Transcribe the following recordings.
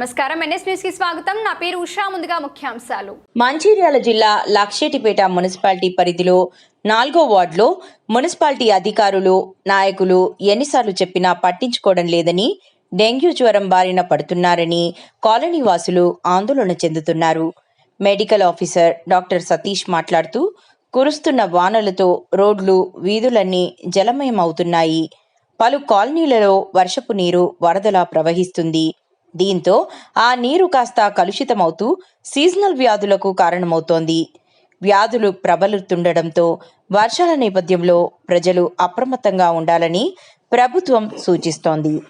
నమస్కారం. ఎన్ఎస్ న్యూస్కి స్వాగతం. నా పేరు ఉషా. ముందుగా ముఖ్యాంశాలు. మంచిర్యాల జిల్లా లక్షేటిపేట మున్సిపాలిటీ పరిధిలో నాలుగో వార్డులో మున్సిపాలిటీ అధికారులు నాయకులు ఎన్నిసార్లు చెప్పినా పట్టించుకోవడం లేదని డెంగ్యూ జ్వరం బారిన పడుతున్నారని కాలనీ వాసులు ఆందోళన చెందుతున్నారు. మెడికల్ ఆఫీసర్ డాక్టర్ సతీష్ మాట్లాడుతూ కురుస్తున్న వానలతో రోడ్లు వీధులన్నీ జలమయమవుతున్నాయి. పలు కాలనీలలో వర్షపు నీరు వరదలా ప్రవహిస్తుంది. దీంతో ఆ నీరు కాస్త కలుషితమవుతూ సీజనల్ వ్యాధులకు కారణమవుతోంది. వ్యాధులు ప్రబలుతుండటంతో వర్షాల నేపథ్యంలో ప్రజలు అప్రమత్తంగా ఉండాలని ప్రభుత్వం సూచిస్తోంది.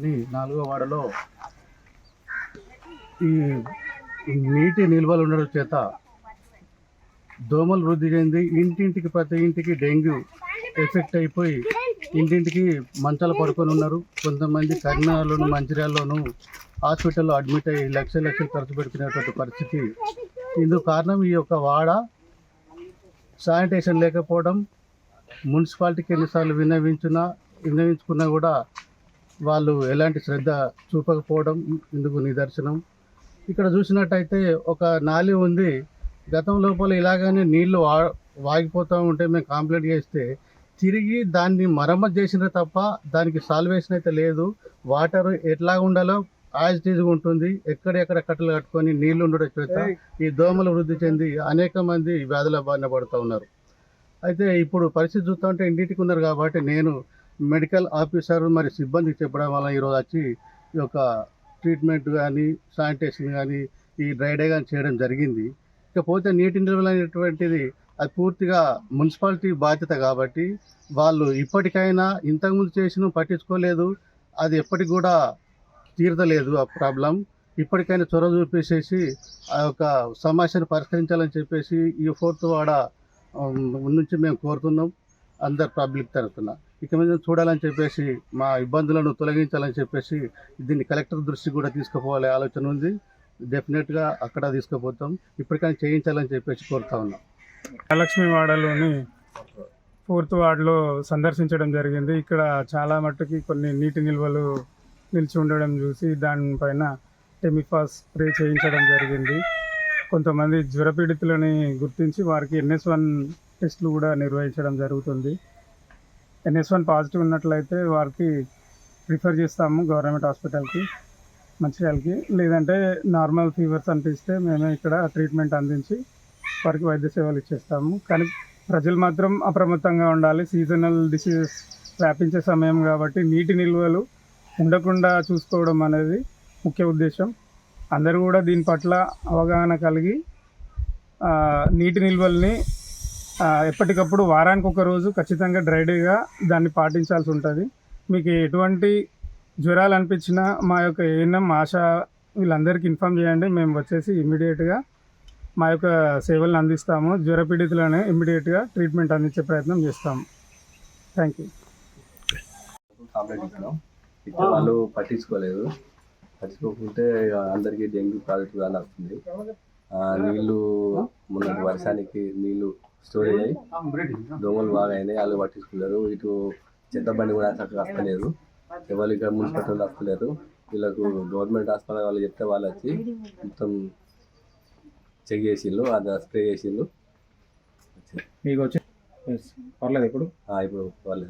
లోని నాలుగో వాడలో ఈ ఈ నీటి నిల్వలు ఉండడం చేత దోమలు వృద్ధి చెంది ఇంటింటికి ప్రతి ఇంటికి డెంగ్యూ ఎఫెక్ట్ అయిపోయి ఇంటింటికి మంచాలు పడుకొని ఉన్నారు. కొంతమంది కరీంనగర్లోను మంచిర్యాలలోను హాస్పిటల్లో అడ్మిట్ అయ్యి లక్షల లక్షలు ఖర్చు పెట్టుకునేటువంటి పరిస్థితి. ఇందుకు కారణం ఈ యొక్క వాడ. శానిటేషన్ లేకపోవడం. మున్సిపాలిటీకి ఎన్నిసార్లు విన్నవించినా విన్నవించుకున్నా కూడా వాళ్ళు ఎలాంటి శ్రద్ధ చూపకపోవడం ఇందుకు నిదర్శనం. ఇక్కడ చూసినట్టయితే ఒక నాలి ఉంది. గతం లోపల ఇలాగనే నీళ్ళు వా వాగిపోతూ ఉంటే మేము కంప్లైంట్ చేస్తే తిరిగి దాన్ని మరమ్మతు చేసిన తప్ప దానికి సాల్వేషన్ అయితే లేదు. వాటర్ ఎట్లా ఉండాలో యాజ్ టీజ్గా ఉంటుంది. ఎక్కడెక్కడ కట్టలు కట్టుకొని నీళ్ళు ఉండడం చేత ఈ దోమలు వృద్ధి చెంది అనేక మంది వ్యాధుల బారిన పడుతూ ఉన్నారు. అయితే ఇప్పుడు పరిస్థితి చూస్తుంటే ఇంటింటికి ఉన్నారు కాబట్టి నేను మెడికల్ ఆఫీసర్ మరి సిబ్బందికి చెప్పడం వల్ల ఈరోజు వచ్చి ఈ యొక్క ట్రీట్మెంట్ కానీ శానిటేషన్ కానీ ఈ డ్రై డే కానీ చేయడం జరిగింది. ఇకపోతే నీటి నిల్వలు అనేటువంటిది అది పూర్తిగా మున్సిపాలిటీ బాధ్యత కాబట్టి వాళ్ళు ఇప్పటికైనా ఇంతకుముందు చేసిన పట్టించుకోలేదు. అది ఎప్పటికి కూడా తీరదలేదు ఆ ప్రాబ్లం. ఇప్పటికైనా చొరవ చూపేసేసి ఆ యొక్క సమస్యను పరిష్కరించాలని చెప్పేసి ఈ ఫోర్త్ వాడ నుంచి మేము కోరుతున్నాం. అందరు పబ్లిక్ తరఫున. ఇక మీద చూడాలని చెప్పేసి మా ఇబ్బందులను తొలగించాలని చెప్పేసి దీన్ని కలెక్టర్ దృష్టికి కూడా తీసుకుపోవాలి ఆలోచన ఉంది. డెఫినెట్గా అక్కడ తీసుకుపోతాం. ఇప్పటికైనా చేయించాలని చెప్పేసి కోరుతా ఉన్నాం. లక్ష్మీవాడలోని ఫోర్త్ వార్డులో సందర్శించడం జరిగింది. ఇక్కడ చాలా మట్టుకి కొన్ని నీటి నిల్వలు నిలిచి ఉండడం చూసి దానిపైన టెమిఫాస్ స్ప్రే చేయించడం జరిగింది. కొంతమంది జ్వరపీడితులని గుర్తించి వారికి ఎన్ఎస్ వన్ టెస్టులు కూడా నిర్వహించడం జరుగుతుంది. ఎన్ఎస్ వన్ పాజిటివ్ ఉన్నట్లయితే వారికి రిఫర్ చేస్తాము గవర్నమెంట్ హాస్పిటల్కి మంచిర్యాలకి లేదంటే నార్మల్ ఫీవర్స్ అనిపిస్తే మేమే ఇక్కడ ట్రీట్మెంట్ అందించి వారికి వైద్య సేవలు ఇచ్చేస్తాము. కానీ ప్రజలు మాత్రం అప్రమత్తంగా ఉండాలి. సీజనల్ డిసీజెస్ వ్యాపించే సమయం కాబట్టి నీటి నిల్వలు ఉండకుండా చూసుకోవడం అనేది ముఖ్య ఉద్దేశం. అందరూ కూడా దీని పట్ల అవగాహన కలిగి నీటి నిల్వల్ని ఎప్పటికప్పుడు వారానికి ఒక రోజు ఖచ్చితంగా డ్రైడేగా దాన్ని పాటించాల్సి ఉంటుంది. మీకు ఎటువంటి జ్వరాలు అనిపించినా మా యొక్క ఏఎన్ఎం ఆశ వీళ్ళందరికీ ఇన్ఫామ్ చేయండి. మేము వచ్చేసి ఇమీడియట్గా మా యొక్క సేవలను అందిస్తాము. జ్వర పీడితులనే ఇమీడియట్గా ట్రీట్మెంట్ అందించే ప్రయత్నం చేస్తాము. Thank you. ఇచ్చినాం. వాళ్ళు పట్టించుకోలేదు. పట్టించుకోకుంటే అందరికీ డెంగ్యూ ప్రాజెక్ట్ కానీ వస్తుంది. నీళ్ళు మొన్న వర్షానికి నీళ్ళు స్టోరేజ్ అయ్యి. దోమలు బాగా అయినాయి వాళ్ళు పట్టించుకున్నారు. ఇటు చెత్త బండి కూడా చక్కగా వస్తలేదు ఎవరు ఇక్కడ మున్సిపల్ వాళ్ళు వస్తలేరు వీళ్ళకు గవర్నమెంట్ హాస్పిటల్ వాళ్ళు చెప్తే వాళ్ళు వచ్చి మొత్తం చెక్ చేసిండ్రు అది స్ప్రే చేసిండ్రు. మీకు వచ్చి పర్లేదు ఇప్పుడు. ఆ, ఇప్పుడు వాళ్ళు